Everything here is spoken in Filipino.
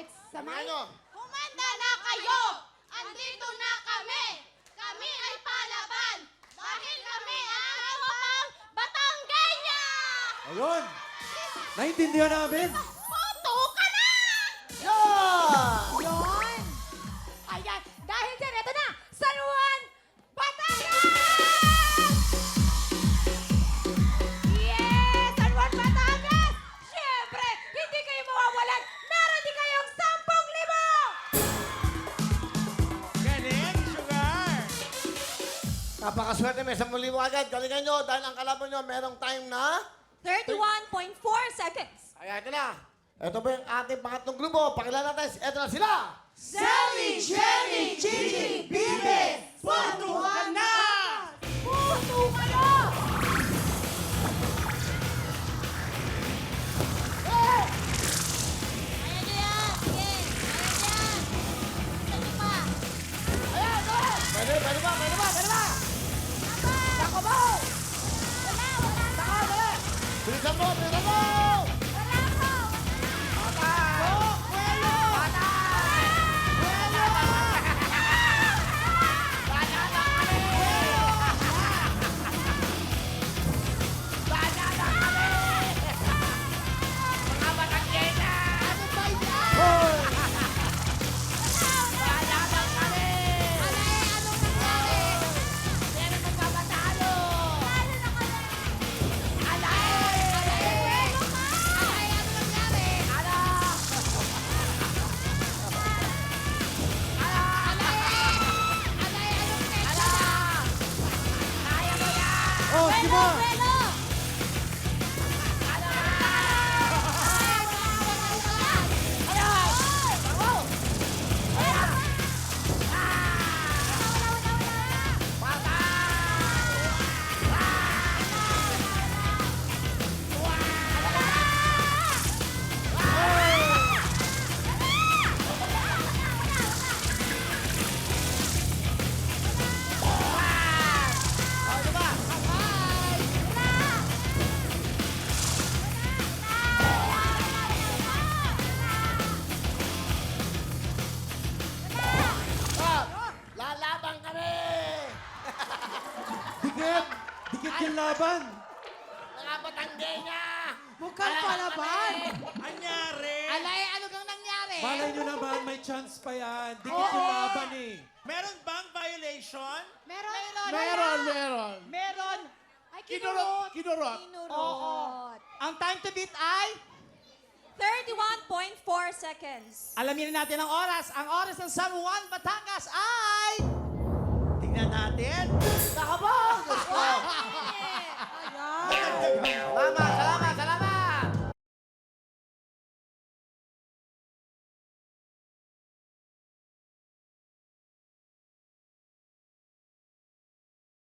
Lapit sa mic. Ano? Humanda na kayo! Andito na kami! Kami ay palaban! Dahil kami ang tropang Batanggenya! Ayun! Naintindihan namin! Napakaswerte, may 10,000 agad. Galingan nyo dahil ang kalaban nyo merong time na... 31.4 seconds. Kaya ito na. Ito ba yung ating pangatlong grupo? Pakilala natin. Ito na sila. Sally, Jenny, Gigi, Bibi, Putuhan na! Bravo! 哦鸡蛋 Dikit! Dikit yung laban! Mga Batanggenya! Mukhang palaban! Anyari! Alay, ano kang nangyari? Malay nyo naman, may chance pa yan. Dikit yung laban eh. Meron bang violation? Meron? Meron, meron. Meron! Ay, Kinurot. Kinurot. Kinurot. Ang time to beat ay, 31.4 seconds. alamin natin ang oras. Ang oras ng San Juan, Batangas ay... Tingnan natin.